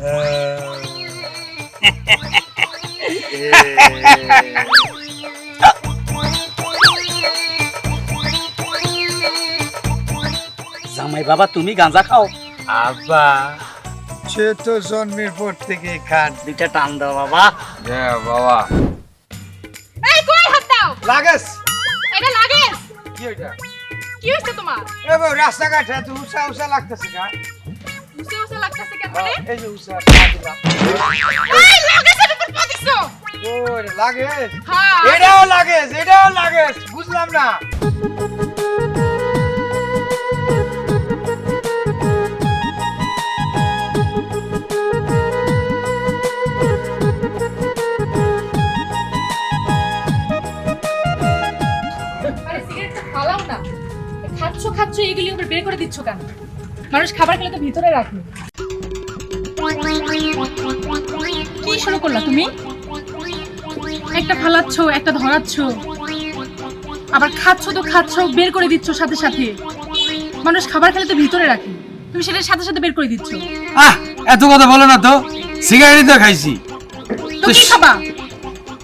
জামাই বাবা তুমি গাঁজা খাও। আব্বা সে তো জন্মের পর থেকে খান। দুইটা টান দাও বাবা। হ্যাঁ বাবা। এই কই হাত দাও? লাগেস এটা কি কি হইছে তোমার? এ রাস্তাঘাটে এত উষা উষা লাগতেছে কা বুঝতে বুঝতে লাগতেছে কেন? মানে? এই যে দিলাম। এই লাগেছের উপর পা দিছো? ও এটা লাগেস হ্যাঁ। এটাও লাগেস এটাও লাগেস বুঝলাম না। খাচ্ছ খাচ্ছ এগুলি আবার বের করে দিচ্ছ কেন? মানুষ খাবার খেলে তো ভিতরে রাখে। কি শুরু করলা তুমি? একটা ফালাচ্ছ একটা ধরাচ্ছ। আবার খাচ্ছ তো খাচ্ছ বের করে দিচ্ছ সাথে সাথে। মানুষ খাবার খেলে তো ভিতরে রাখে। তুমি সেটার সাথে সাথে বের করে দিচ্ছ। আহ এত কথা বলো না তো। সিগারেটই তো খাইছি। তো কি খাবা?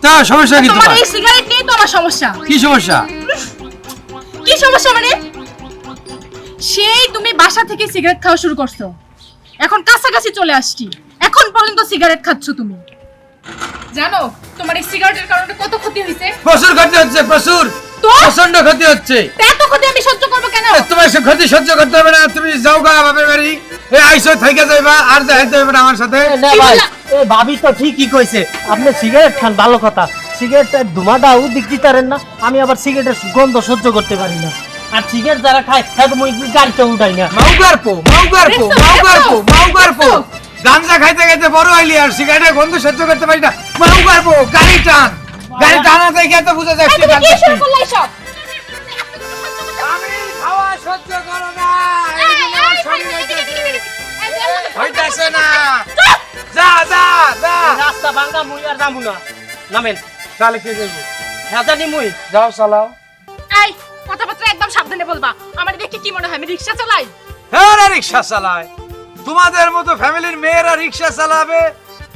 তা সমস্যা কি তোমার এই সিগারেট নিয়ে তো আমার সমস্যা। কি সমস্যা? কি সমস্যা মানে? সেই তুমি বাসা থেকে সিগারেট খাওয়া শুরু করছ। এখন কাছাকাছি চলে আসছি। এখন পর্যন্ত সিগারেট খাচ্ছ তুমি। জানো তোমার এই সিগারেটের কারণে কত ক্ষতি হয়েছে? প্রচুর ক্ষতি হচ্ছে প্রচুর। তো প্রচণ্ড ক্ষতি হচ্ছে। তা এত ক্ষতি আমি সহ্য করব কেন? তোমার সে ক্ষতি সহ্য করতে হবে না। তুমি যাও গা বাপের বাড়ি। এই আইসো থেকে যাইবা আর যাইতে হবে না আমার সাথে। না ভাই? এ ভাবি তো ঠিকই কইছে আপনি সিগারেট খান ভালো কথা। সিগারেটের ধোঁয়াটা উদিক দিতারেন না। আমি আবার সিগারেটের গন্ধ সহ্য করতে পারি না। আর সিগারেট যারা খায় হ্যাঁ তো মুই গাড়িতে উঠাই না। মাউগার পো মাউগার পো মাউগার পো মাউগার পো? গাঞ্জা খাইতে খাইতে বড় হইলি আর সিগারেটের গন্ধ সহ্য করতে পারি না। মাউগার পো গাড়ি টান। গাড়ি টানা দেখে তো বুঝা যায় এই, তুমি কি শুরু করলে এসব আমি খাওয়া সহ্য করো না। হইতেছে। না। যা যা যা। রাস্তা ভাঙ্গা মুই আর যাব না। নামেন। তাহলে কি করব? হ্যাঁ জানি মুই। যাও চালাও। সাবধানে বলবা আমার দেখে কি মনে হয় আমি রিক্সা চালাই? হ্যাঁ রিক্সা চালায় তোমাদের মতো ফ্যামিলির মেয়েরা রিক্সা চালাবে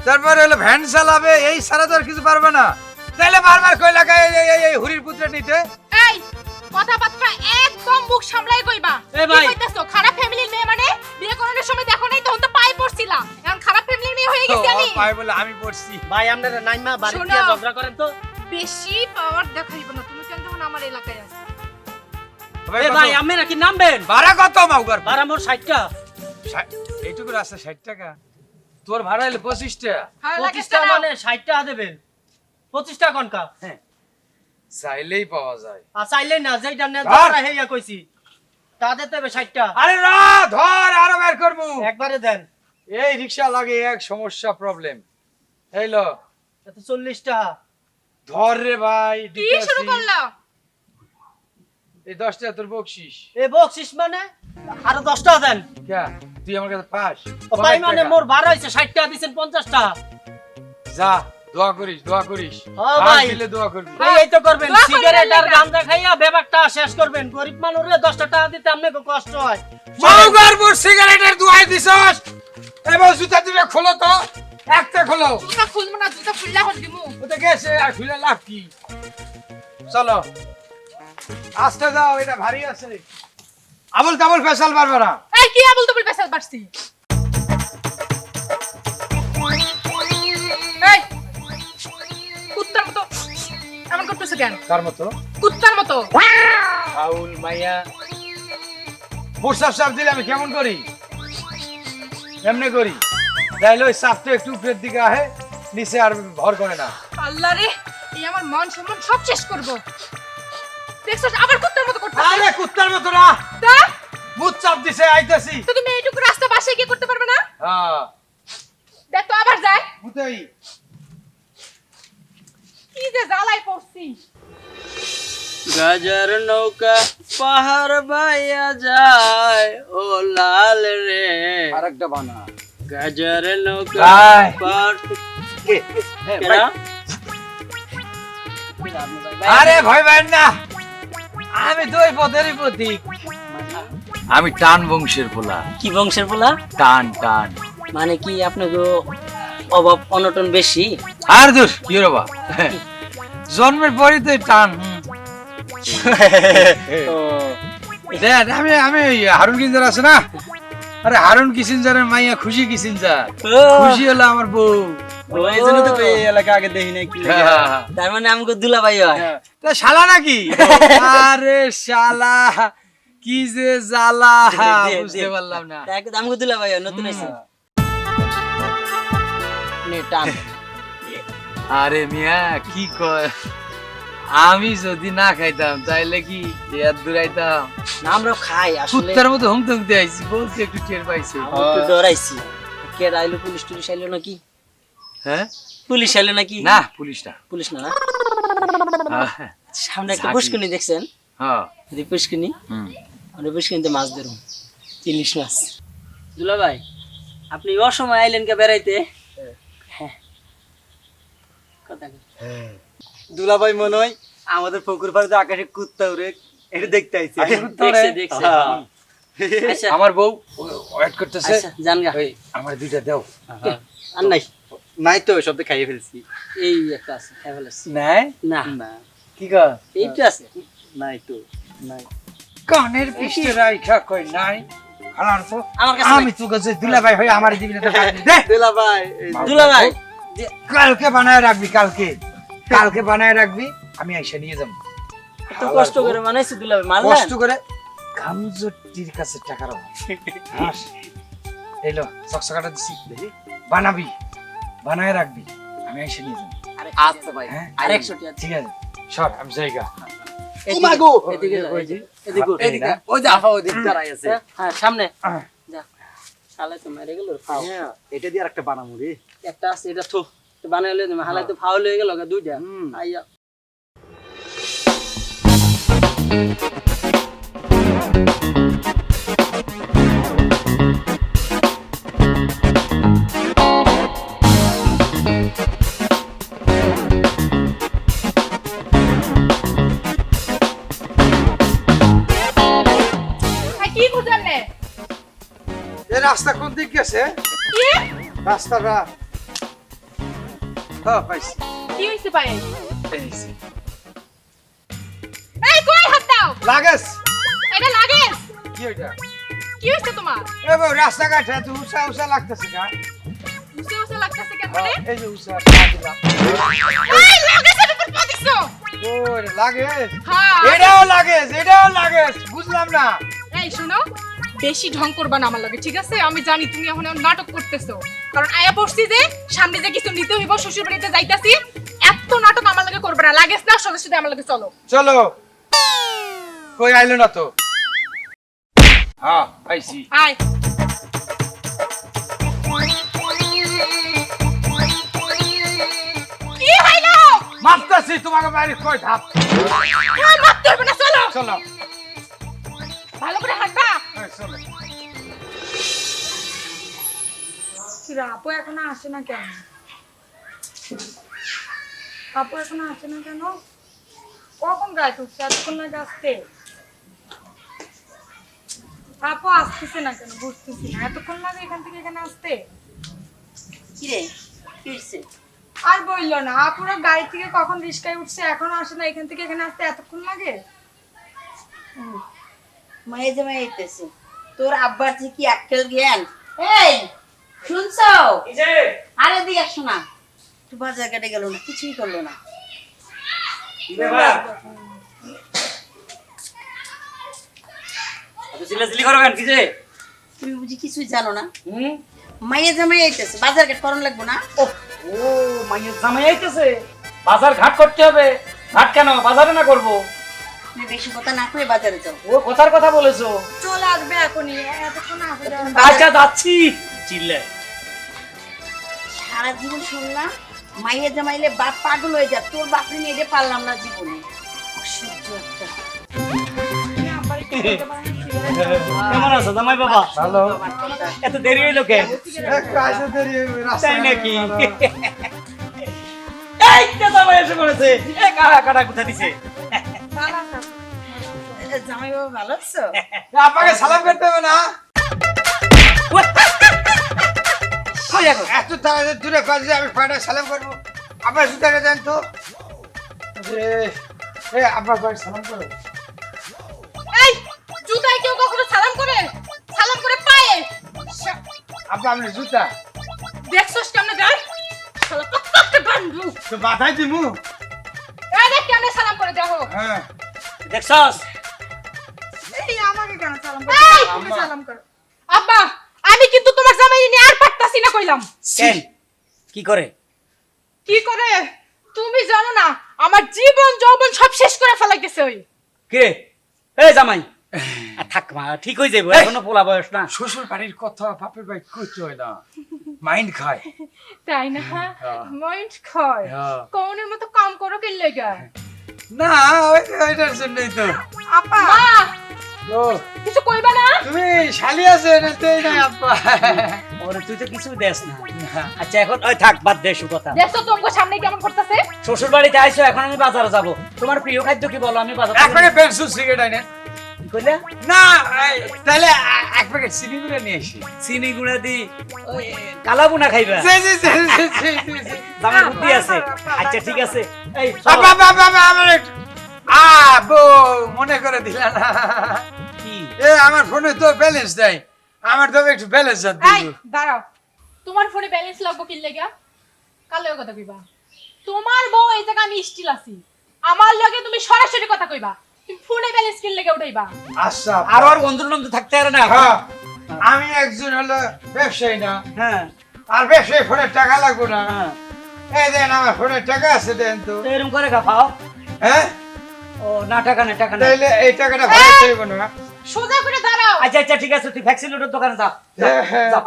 তারপরে হলো ভ্যান চালাবে এই ছাড়া তো আর কিছু পারবে না। তাইলে বারবার কই লাগায় এই এই এই হুরির পুত্রে নিতে। এই কথাবার্তা একদম মুখ সামলাই কইবা। এই ভাই। কইতাছো? খারাপ ফ্যামিলির মেয়ে মানে? বিয়ে করানোর সময় দেখো নাই তখন তো পায়ে পড়ছিলা। এখন খারাপ ফ্যামিলির মেয়ে হয়ে গেছি আমি। পায় বলে আমি পড়ছি। ভাই আপনারা নাইমা বাড়ি। দিয়ে ঝগড়া করেন তো। বেশি পাওয়ার দেখাইব না। তুমি কেন যখন আমার এলাকায় আছো? এ ভাই আমি নাকি নামবেন? ভাড়া কত মাউগার ভাড়া মোর ষাটটা ষাট- এইটুকু রাস্তা ষাট টাকা। তোর ভাড়া এলো পঁচিশ টাকা। ভালো লাগে পঁচিশটা মানে ষাট টাকা দেবেন পঁচিশটা কনকা চাইলেই পাওয়া যায়। আর চাইলে না যেইটা নেন ধর। ধরা হেইয়া কইছি তা দিতে হবে ষাটটা আরে না ধর আরও বের করব। একবারে দেন। এই রিক্সা লাগে এক সমস্যা প্রবলেম এই লো এত চল্লিশটা ধর রে ভাই কি শুরু করল? এই দশটা তোর বকশিস। এ বকশিস মানে? আরও দশটা দেন। ক্যা তুই আমার কাছে পাস। তাই মানে মোর ভাড়া হয়েছে ষাট টাকা দিচ্ছেন পঞ্চাশটা যা দোয়া করিস দোয়া করিস। ভাই। দিলে দোয়া করবি। এই এই তো করবেন সিগারেট আর। গাঁজা খাইয়া ব্যাপারটা শেষ করবেন। গরিব মানুষরে দশটা টাকা দিতে আপনাকে কষ্ট হয়। মাউগারপুর সিগারেটের দোয়াই দিছস। এবার জুতা দিবে খোলো তো। একটা খোলো। জুতা খুলবো না জুতা খুললা হল দিমু। ওটা গেছে আর খুলে লাভ কি? চলো। আস্তে যাও এটা ভারী আছে। আবল তাবল ফেসাল পারবে না। এই কি আবল তুমি পেছাল পারছি? এই কুত্তার মতো। এমন করতেছো কেন? তার মতো? কুত্তার মতো। ফাউল মাইয়া। প্রসাব সাপ দিলে আমি কেমন করি? এমনি করি। তাইলে ওই সাপ তো একটু উপরের দিকে আহে নিচে আর ভর করে না। আল্লাহ রে এই আমার মন সম্মান সব শেষ করব। দেখছ আবার কুত্তার মতো আরে কুত্তার মতো না। তা? ভূত চাপ দিছে আইতাছি। তো তুমি এইটুকু রাস্তা বাসে গিয়ে করতে পারবে না? হ্যাঁ। দেখ তো আবার যায়। ভূতাই। কি যে পড়ছি। গাজার নৌকা পাহাড় বাইয়া যায় ও লাল রে। আরেকটা বানা। গাজার নৌকা ভাই। পাহাড় ভাই। আরে ভয় পাই না। আমি তো ওই পথেরই প্রতীক। আমি টান বংশের পোলা। কি বংশের পোলা? টান টান। মানে কি আপনাকে অভাব অনটন বেশি? আর দোষ কি জন্মের পরই তো টান দেখ, আমি আমি হারুন কিঞ্জার আছে না? আরে হারুন কিসিনজারের মাইয়া খুশি কিসিনজার খুশি হলো আমার বউ। ওই জন্য তো এই এলাকা আগে দেখি নাই কি লাগে। হ্যাঁ। তার মানে আমাকে দুলাভাই হয়। তা শালা নাকি? আরে শালা কি যে জ্বালা দে, দে, বুঝতে পারলাম না। তা একদম আমাকে হয় নতুন আছে আরে মিয়া কি কয়? আমি যদি না খাইতাম তাইলে কি এর দূরাইতাম না আমরা খাই আসলে কুত্তার মতো হুম তুমতে আইছি বলছি একটু টের পাইছি। ডরাইছি কে আইলো পুলিশ টুলিশ আইলো নাকি? হ্যাঁ? পুলিশ আইলো নাকি? না পুলিশ না। না হ্যাঁ সামনে একটা। পুষ্কুনি দেখছেন? হ্যাঁ। পুষ্কুনি আমরা পুষ্কুনিতে মাছ ধরুন ইলিশ মাছ। দুলাভাই আপনি অসময় আইলেন কে বেড়াইতে? হ্যাঁ। কথা কই। দুলাভাই মনে হয় আমাদের পুকুর পাড়ে আকাশে কুত্তা উড়ে এটা দেখতে আইছে। হ্যাঁ। আচ্ছা। আমার বউ ওয়েট করতেছে। আচ্ছা জান গা ওই আমার দুইটা দাও। আর নাই। নাই তো সব তো খাইয়ে ফেলছি। এই একটা আছে খাই ফেলেছি। নাই? না। না। কি কর? এইটা আছে। নাই তো। নাই। কানের পিষ্টে রাইখা কই নাই? হালার তো আমার কাছে আমি তো কাছে দুলাভাই হয়ে আমার দিবি না তো কালকে। দে! দুলাভাই এই দুলাভাই কালকে বানায় রাখবি কালকে। কালকে বানায় রাখবি আমি আইসা নিয়ে যাব। এত কষ্ট করে বানাইছি দুলাভাই মারলেন? কষ্ট করে গামজটির কাছে টাকা রাখো এলো চকচকাটা দিছি। বানাবি। বানায় রাখবি আমি এসে নিয়ে যাব। আচ্ছা ভাই হ্যাঁ? ঠিক আছে। সর আমি জায়গা এদিকে এদিকে যা, ওই যে, এদিকে ওঠ। এদিকে, ওই যে আফা ওই আছে। হ্যাঁ, হ্যাঁ সামনে। যা শালা তো মেরে গেল হ্যাঁ এটা দিয়ে আরেকটা বানামু রে। একটা আছে এটা থো বানাইলে তুমি হালাই তো ফাউল হয়ে গেল গা দুইটা। হুম। আইয়া। হ্যাঁ, এ রাস্তা কোন দিক গেছে? রাস্তাটা হ্যাঁ পাইছি। কি হইছে পায়ে এই কই হাত দাও লাগেস এটা লাগে কি ওইটা? কি হইছে তোমার? এ বউ তো উষা লাগতেছে গা। উসে উসে লাগতেছে কেন মানে এই যে উষা পা দিলাম। এই লাগেছে উপর পা দিছো? ওরে লাগেস হ্যাঁ। এটাও লাগেস এটাও লাগেস বুঝলাম না। এই শোনো বেশি ঢং করবা না আমার লাগে ঠিক আছে? আমি জানি তুমি এখন নাটক করতেছো। কারণ আয়া পড়ছি যে সামনে যে কিছু নিতে হইব শ্বশুর বাড়িতে যাইতাছি এত নাটক আমার লাগে করবে না লাগেস না সদস্য সাথে আমার লাগে চলো। চলো। কই আইলো না তো? হ্যাঁ পাইছি আয়। কি তোমাকে বাড়ি কই ধাপ। মারতে হবে না চলো। চলো। ভালো করে হাঁটবা? চলো। আপু এখনও আসে না কেন? আপু এখনও আসে না কেন? কখন গায়ে উঠছে? এতক্ষণ লাগে আসতে? আপু আসতেছে না কেন? বুঝতেছি না। এতক্ষণ লাগে এখান থেকে এখানে আসতে? কিরে? আর বলল না। আপুরা গাড়ি থেকে কখন রিস্কায় উঠছে? এখনও আসে না এখান থেকে এখানে আসতে? এতক্ষণ লাগে? মায়ে জামাই আইতেছে। তোর আব্বার যে কি আক্কেল জ্ঞান এই শুনছো? আরে দিকে শোনা তুই বাজার কেটে গেল না কিছুই করল না। তুমি বুঝি কিছুই জানো না। মাইয়ে জামাই আইতেছে বাজার কেটে করন লাগবো না? ও মাইয়ের জামাই আইতেছে। বাজার ঘাট করতে হবে। ঘাট কেন? বাজারে না করব? তুমি বেশি কথা না কয়ে বাজারে যাও। ও কথার কথা বলেছ? চলে আসবে এখনই এতক্ষণ আসবে না। আচ্ছা যাচ্ছি চিল্লে। সারা জীবন শুনলাম মাইয়ে জামাইলে বাপ পাগল হয়ে যা তোর বাপরে নিয়ে এটা পারলাম না জীবনে। অসহ্য একটা। কেমন আছো জামাই বাবা? হ্যালো এত দেরি হইল কেন? দেরি তাই নাকি? এই তো জামাই এসে পড়েছে এ কাটা কাটা কোথা দিছে? ভালো। জামাই বাবা ভালো আছো? আপনাকে সালাম করতে হবে না। এত তাড়াতাড়ি দূরে কাজ আমি পাটা সালাম করব। তো? সালাম করো। এই জুতায় কেউ কখনো সালাম করে? সালাম করে পায়ে? আপনি জুতা। দেখছস কেমনে দেয়? শালা প্রত্যেকটা বান্ধু। তো মাথায় দিমু। এই দেখ কেমনে সালাম করে দেখো হ্যাঁ। দেখছস? এই আমাকে কেন সালাম করো? তুমি সালাম করো। আব্বা আমি কিন্তু তোমার জামাই নিয়ে আর পারতাছি না কইলাম। কেন? কি করে? কি করে? তুমি জানো না আমার জীবন যৌবন সব শেষ করে ফেলাইতেছে ওই। কে? এ জামাই। থাক মা ঠিক হয়ে যাব এখনও পোলা বয়স না। শ্বশুর বাড়ির কথা বাপের ভাই করতে হয় না। মাইন্ড খায়। তাই না? মাইন্ড খায়। হ্যাঁ। কৌনের মতো কাম করো কি লেগা? না ওই ওইটার জন্যই তো। আপা! মা! কিছু কইবা না তুমি শালি আছে না তেই না আব্বা ওরে তুই তো কিছু দেস না আচ্ছা এখন ওই থাক বাদ দে কথা দেখছ তোমার সামনে কেমন করতেছে শ্বশুর বাড়িতে আইছো এখন আমি বাজারে যাব তোমার প্রিয় খাদ্য কি বলো আমি বাজার পেন্সিল সিগারেট আইনে কি না তাহলে এক প্যাকেট চিনি গুঁড়ো নিয়ে আসি চিনি গুঁড়া দি ওই কালা বুনা খাইবা জি, জি, জি, জি, জি, জি, জি। জামাই বুদ্ধি আছে আচ্ছা ঠিক আছে এই বাবা বাবা বাবা আমার একটু আ বউ মনে করে দিলা না। কি? এ আমার ফোনে তো ব্যালেন্স নাই। আমার তো একটু ব্যালেন্স আর এই দাঁড়াও। তোমার ফোনে ব্যালেন্স লাগবো কি লেগা কালেও কথা কইবা। তোমার বউ এই জায়গা আমি স্টিল আছি। আমার লগে তুমি সরাসরি কথা কইবা। তুমি ফোনে ব্যালেন্স কি লেগে উঠাইবা। আচ্ছা। আর ওর বন্ধু বন্ধু থাকতে পারে না হ্যাঁ। আমি একজন হলো ব্যবসায়ী না। হ্যাঁ। আর ব্যবসায়ী ফোনের টাকা লাগবো না। হ্যাঁ। এই দেন আমার ফোনের টাকা আছে দেন তো। তো এরকম করে খাও হ্যাঁ? ও না টাকা নেই টাকা নেই। তাইলে এই টাকাটা ভাড়া চাইব না। সোজা করে দাঁড়াও। আচ্ছা আচ্ছা ঠিক আছে তুই ভ্যাকসিনেটর দোকানে যা। যা। যা,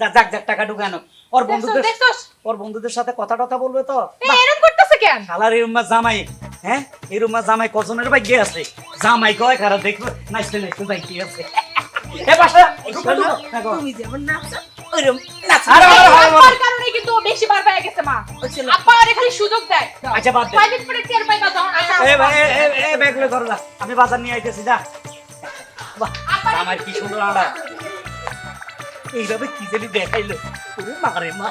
যা যাক যাক টাকা ঢুকানো ওর বন্ধুদের ওর বন্ধুদের সাথে কথা টথা বলবে তো? এরকম করতেছে কেন? শালার এই জামাই হ্যাঁ? এই রুমা জামাই কজনের ভাই গিয়ে আছে? জামাই কয় খারাপ দেখব? নাচতে নাচতে যাই কি আছে এ বাসা তুমি যেমন নাচো ওইরকম আরে আরে, আরে, আরে। কারণে কিন্তু ও বেশি বার পেয়ে গেছে মা। আব্বা আরে খালি সুযোগ দেয়। আচ্ছা বাদ দে। প্রাইভেট পড়ে টের পাইবা যখন আসা এ ভাই এ, এ, এ ব্যাগলে ধরো যা আমি বাজার নিয়ে আইতেছি যা। বাহ। আমার কি সুন্দর আড়া এইভাবে কি জানি দেখাইলো। ওরে মারে মা।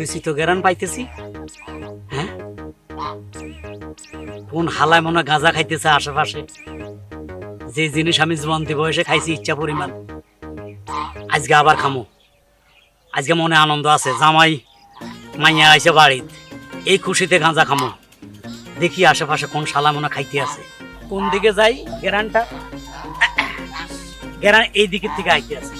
পরিচিত গেরান পাইতেছি? হ্যাঁ? কোন হালায় মনে গাঁজা খাইতেছে আশেপাশে? যে জিনিস আমি জীবন্তি বয়সে খাইছি, ইচ্ছা পরিমাণ। আজকে আবার খামো। আজকে মনে আনন্দ আছে। জামাই মাইয়া আইসে বাড়িত। এই খুশিতে গাঁজা খামো। দেখি আশেপাশে কোন শালা মনে খাইতে আছে। কোন দিকে যাই গেরানটা? গেরান এই দিকের থেকে আইতে আছে।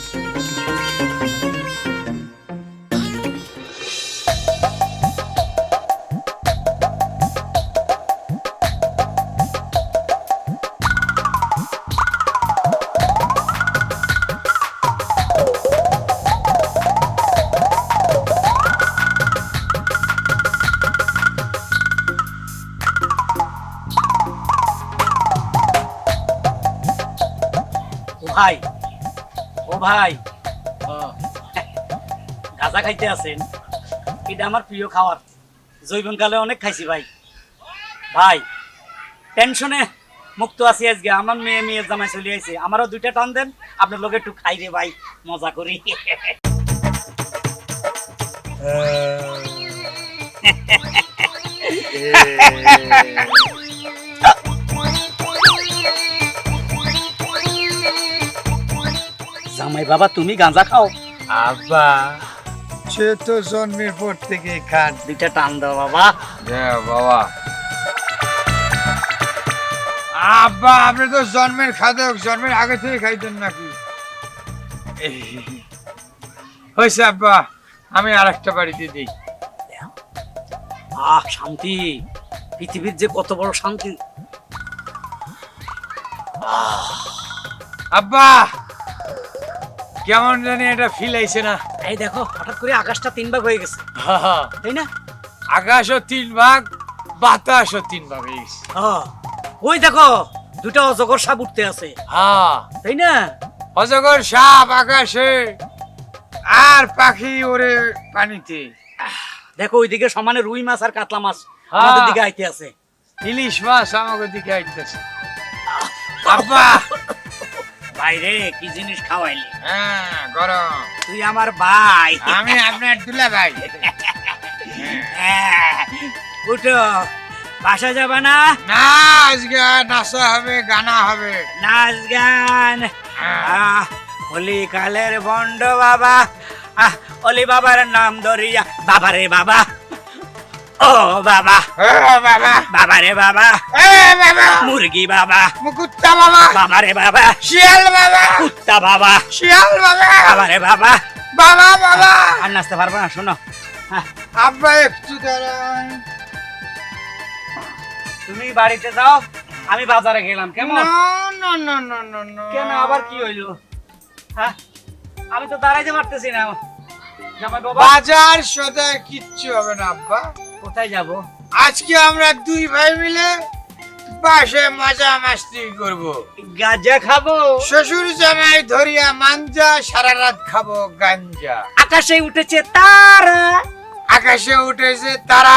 ভাই। ও ভাই। গাঁজা খাইতে আছেন? এটা আমার প্রিয় খাবার জৈবন কালে অনেক খাইছি ভাই। ভাই টেনশনে মুক্ত আছি আজকে। আমার মেয়ে মেয়ে জামাই চলে আইছে। আমারও দুইটা টান দেন। আপনার লোক একটু খাই রে ভাই। মজা করি। জামাই বাবা তুমি গাঁজা খাও। আব্বা সে তো জন্মের পর থেকে খান। দুইটা টান দাও বাবা। হ্যাঁ বাবা। আব্বা আপনি তো জন্মের খাদক জন্মের আগে থেকে খাইতেন নাকি? হয়েছে আব্বা আমি আর একটা বাড়িতে দিই। আহ শান্তি। পৃথিবীর যে কত বড় শান্তি। আব্বা কেমন জানি এটা ফিল আইছে না। এই দেখো হঠাৎ করে আকাশটা তিন ভাগ হয়ে গেছে। তাই না? আকাশও তিন ভাগ বাতাসও তিন ভাগ হয়ে গেছে। ওই দেখো দুটা অজগর সাপ উঠতে আছে। হ্যাঁ তাই না? অজগর সাপ আকাশে আর পাখি ওরে পানিতে। দেখো ওইদিকে সমানে রুই মাছ আর কাতলা মাছ। আমাদের দিকে আইতে আছে। ইলিশ মাছ আমাকে দিকে আইতেছে। আব্বা! বাইরে কি জিনিস খাওয়াইলি? হ্যাঁ গরম। তুই আমার ভাই। আমি আপনার দুলা ভাই। হ্যাঁ, উঠো। বাসা যাবে না? নাচ গান নাচা হবে গানা হবে। নাচ গান। আহ, অলি কালের বন্ড বাবা। আহ, অলি বাবার নাম ধরিয়া বাবা রে বাবা। ও বাবা। ও বাবা। বাবা রে বাবা। এ বাবা। মুরগি বাবা। মুকুত্তা বাবা। বাবা রে বাবা। শিয়াল বাবা। কুত্তা বাবা। শিয়াল বাবা। বাবা রে বাবা। বাবা বাবা। আর নাচতে পারব না শোনো। হ্যাঁ, আব্বা একটু দাঁড়ান। তুমি বাড়িতে যাও আমি বাজারে গেলাম কেমন? না না না না না না। কেন আবার কি হইল? হ্যাঁ? আমি তো দাঁড়াইতে পারতেছি না। জামাই বাবা। বাজার সদায় কিচ্ছু হবে না আব্বা। কোথায় যাব? আজকে আমরা দুই ভাই মিলে বাসে মজা মাস্তি করব। গাঁজা খাব? শ্বশুর জামাই ধরিয়া মাঞ্জা সারা রাত খাব গাঞ্জা। আকাশে উঠেছে তারা। আকাশে উঠেছে তারা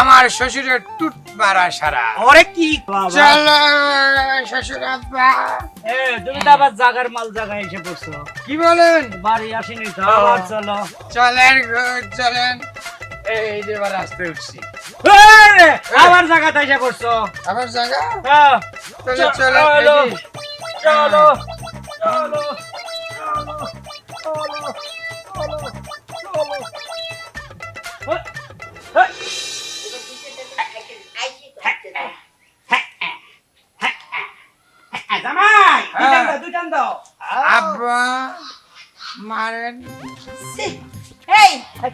আমার শ্বশুরের টুট মারা সারা। ওরে কি চলো শ্বশুর আব্বা। এ তুমি তো আবার জাগার মাল জায়গায় এসে পড়ছো। কি বলেন? বাড়ি আসেনি তো আবার চলো। চলেন চলেন। এই যে এবার আসতে উঠছি। এই, জায়গা জায়গাতে এসে পড়ছো। আবার জায়গা? চলো চলে চলে চলো এদিকে। চলো চলো।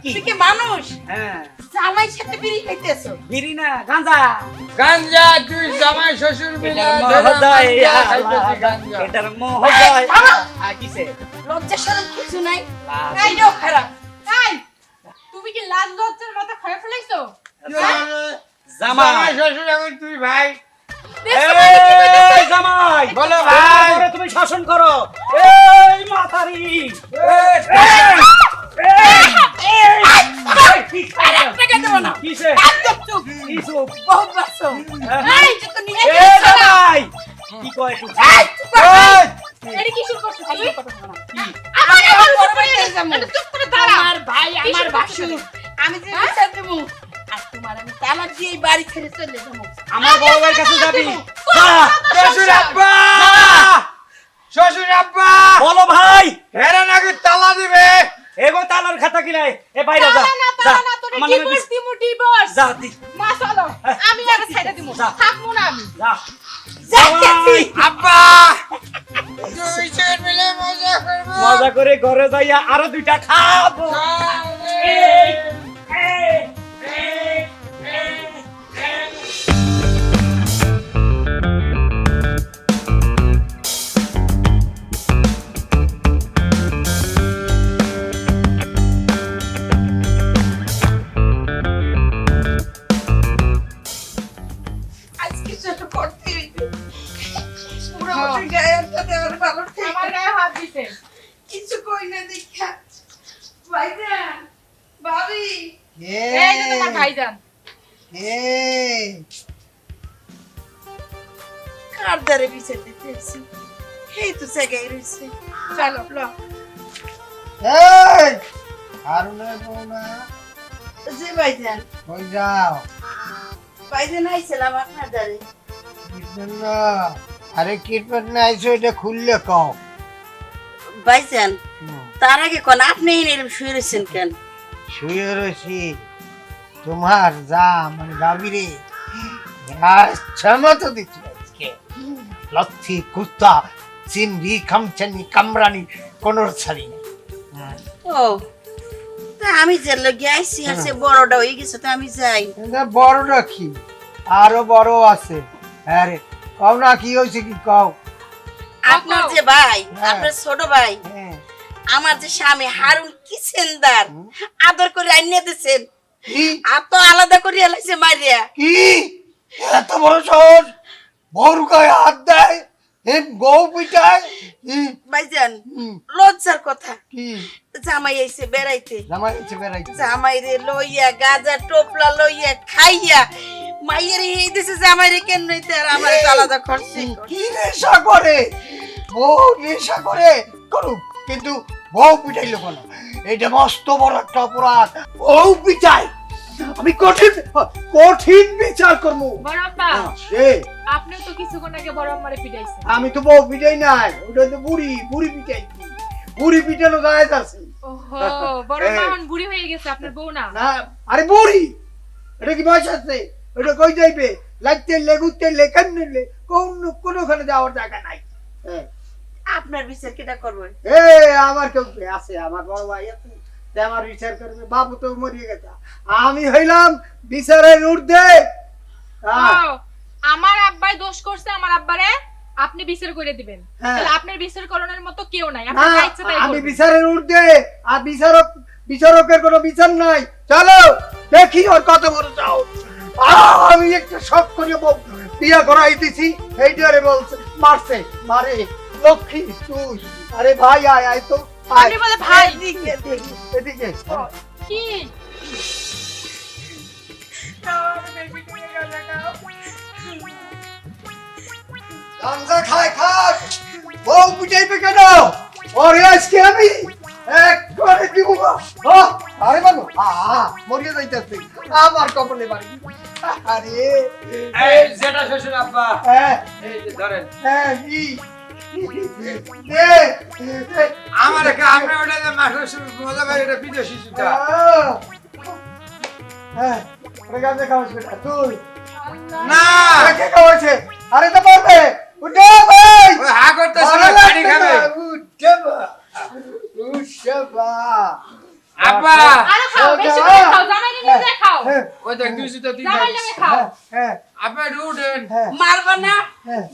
তুই কি মানুষ হ্যাঁ জামাই সাথে বিড়ি খাইতেছো বিড়ি না গাঁজা গাঞ্জা তুই জামাই শ্বশুর মিলে এটার মোহ যায়, গাঞ্জা খাইতেছি গাঞ্জা। এটার মোহ এই, যায়। থামো। আর কিসে? লজ্জা শরম কিছু নাই লাজ। এইটাও খারাপ এই তুমি কি লাজ লজ্জার মাথা খেয়ে ফেলাইছো জামাই শ্বশুর এখন তুই ভাই জামাই বলো ভাই। তুমি শাসন করো। এই কি বাসো হ্যাঁ? কয় কি শুরু আমার ভাই আমার শুরু আমি যে দেবো? আর তোমার আমি তালাক দিয়ে এই বাড়ি ছেড়ে চলে যাব। আমার বড় ভাইয়ের কাছে যাবি? যা, শ্বশুর আব্বা! শ্বশুর আব্বা! বলো ভাই! হেরা নাকি তালা দিবে? এগো তালার খাতা কিনাই এ বাইরে যা না যা। না আমার নামে ডিভোর্স দিমু ডিভোর্স যা দি। মা চলো। আমি আর ছেড়ে দিমু থাকব না আমি। যা। যাচ্ছি আব্বা দুই জন মিলে মজা করব মজা করে ঘরে যাইয়া আরও দুইটা খাব। এই, এই, হইবে পুরো বছর গায়ে হাত সাথে ভালো আমার গায়ে হাত দিছে। কিছু কই না দেখা ভাইজান ভাবি। এই যে তোমার ভাইজান। কার দ্বারে বিচার দিতে এসেছি এই তো জায়গায় রয়েছে। চলো ল। এই হারুনের বৌমা জি ভাইজান। কই যাও? ভাইজান আইছিলাম আপনার দ্বারে। কিটমেট না আরে কিটমেট না আইসো এটা খুললে কও। ভাইজান তার আগে কোন আপনি এরকম শুয়ে রয়েছেন কেন? শুয়ে রয়েছি তোমার যা মানে গাবিরে আচ্ছা মতো দিচ্ছি আজকে। লথি কুত্তা চিনবি খামচানি কামরানি কোন ছাড়ি না। হ্যাঁ। ও তা আমি যে লগে আইছি আর সে বড়টা হয়ে গেছে তো আমি যাই। বড়টা কি? আরও বড় আছে। হ্যাঁ রে কও না কি হয়েছে কি কও? আপনার যে ভাই হ্যাঁ। আপনার ছোট ভাই হ্যাঁ। আমার যে স্বামী হারুন কিসেনদার আদর করে আইনে দিছেন। কি? আর তো আলাদা করে এলাইছে মারিয়া কি? এত বড় সাহস? বড় গায়ে হাত দেয় বউ পিটায়? ভাইজান লজ্জার কথা। জামাই আইছে বেড়াইতে। জামাই হচ্ছে বেড়াইছে জামাই রে লইয়া গাজা টোপলা লইয়া খাইয়া মাইয়ের এই কেন আর আমার আলাদা খরচে। কি নেশা করে? বউ নেশা করে? করুক কিন্তু বউ পিটাইলো কেন? এটা মস্ত বড় একটা অপরাধ। বউ পিটাই? আমি কঠিন কঠিন বিচার করব। বড় আব্বা এ তো কিছুক্ষণ আগে বড় আম্মারে পিটাইছেন। আমি তো বউ পিটাই নাই ওটা তো বুড়ি বুড়ি পিটাই। বুড়ি পিটানো যায় আছে। ওহো বড় এই। বুড়ি হয়ে গেছে আপনার বউ না? না আরে বুড়ি এটা কি বয়স আছে? ওটা কই যাইবে? লাগতে লেগুতে লেখান নিলে কোন কোনখানে যাওয়ার জায়গা নাই। হ্যাঁ। আপনার বিচার কেটা করবেন? এ আমার কেউ আছে? আমার বড় ভাই আছে। আমার বিচার করবে। বাবু তো মরিয়ে গেছে। আমি হইলাম বিচারের ঊর্ধ্বে। আমার আব্বাই দোষ করছে আমার আব্বারে। আপনি বিচার করে দিবেন। হ্যাঁ। তাহলে আপনার বিচার করানোর মতো কেউ নাই। না আপনার যা ইচ্ছা তাই আমি বিচারের ঊর্ধ্বে। আর বিচারক বিচারকের কোনো বিচার নাই। চলো দেখি ওর কত বড় চাও আমি একটা শখ করে বিয়া করাই দিছি এইটারে বলছে মারছে। মারে। লক্ষ্মী তুই। আরে ভাই আয় আয় তো। আপনি বলে ভাই। এদিকে এদিকে কি? গাঞ্জা খায় খাক বউ বুঝাইবে কেন? ওরে আজকে আমি এক করে দিব আরে আ আ, যাইতাছে। আমার কপালে বাড়ি। আরে। এই যেটা শ্বশুর আব্বা হ্যাঁ এই যে ধরেন। হ্যাঁ কি আমার একটা আমরা ওটা যে মাসের শুরু মজা ভাই এটা বিদেশি জুতা হ্যাঁ খাওয়াস বেটা তুই। না। কে খাওয়াছে আরে তো পারবে। উঠে ভাই। হা করতেছে গাড়ি খাবে। উঠে আব্বা আরে খাও বেশি করে খাও জামাই নিয়ে খাও ওই দেখ দুই জুতা তিন জামাই লাগে খাও আপনি রুডেন মারবা না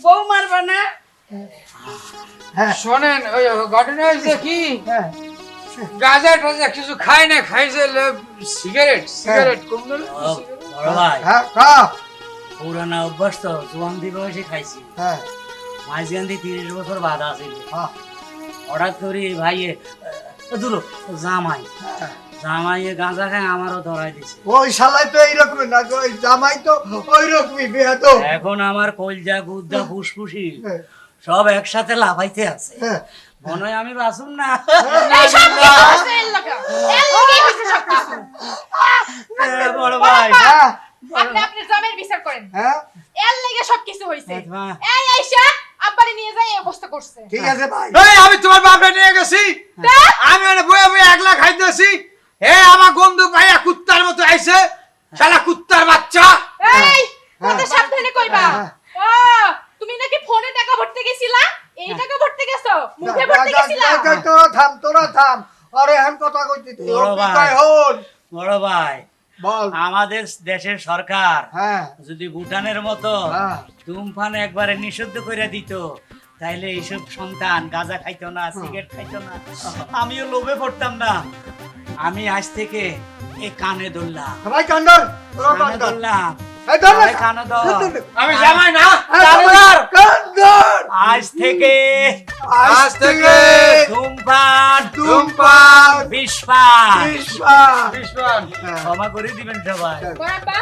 বউ মারবা না হ্যাঁ শোনেন ওই ঘটনা হয়েছে কি গাঁজা টাজা কিছু খায় না খাইছে সিগারেট সিগারেট বড় ভাই। হ্যাঁ কা। পুরানা অভ্যাস তো জোয়ান দি বয়সে খাইছি। হ্যাঁ। মাঝখান দিয়ে তিরিশ বছর বাধা ছিল হ্যাঁ। হঠাৎ করে ভাইয়ে দূর জামাই। হ্যাঁ। জামাইয়ে গাঁজা খায় আমারও ধরাই দিছে। ওই শালাই তো এইরকমই না ওই জামাই তো ওই রকমই বিয়া তো এখন আমার কলজা গুদ্দা ফুসফুসি হ্যাঁ, সব একসাথে লাফাইতে আছে। হ্যাঁ। মনে হয় আমি বাসুম না। এই বড় ভাই। আপনি আপনার জামাইয়ের বিচার করেন হ্যাঁ এর লাগা সব কিছু হইছে আচ্ছা। এই আইসা আব্বারে নিয়ে যায় এই অবস্থা করছে ঠিক আছে ভাই এই আমি তোমার বাপে নিয়ে গেছি আমি মানে বয়ে বয়ে একলা খাইতেছি হে আমার বন্ধু ভাইয়া কুত্তার মতো আইছে শালা কুত্তার বাচ্চা এই কথা সাবধানে কইবা হ্যাঁ। ও তুমি নাকি ফোনে টাকা ভরতে গেছিলা এই টাকা ভরতে গেছো মুখে ভরতে গেছিলা তোরা থাম তোরা থাম আরে এখন কথা কইতে বড় ভাই। হল বড় ভাই আমাদের দেশের সরকার হ্যাঁ। যদি ভুটানের মতো হ্যাঁ। ধূমপান একবারে নিষিদ্ধ করে দিত তাইলে এইসব সন্তান গাঁজা খাইতো না সিগারেট খাইতো না। আমিও লোভে পড়তাম না। আমি আজ থেকে এ কানে ধরলাম। ধরলাম। আমি জামাই না আজ থেকে আজ থেকে ধূমপান ধূমপান বিষপান বিশ্বা ক্ষমা করে দিবেন সবাই। বড়াব্বা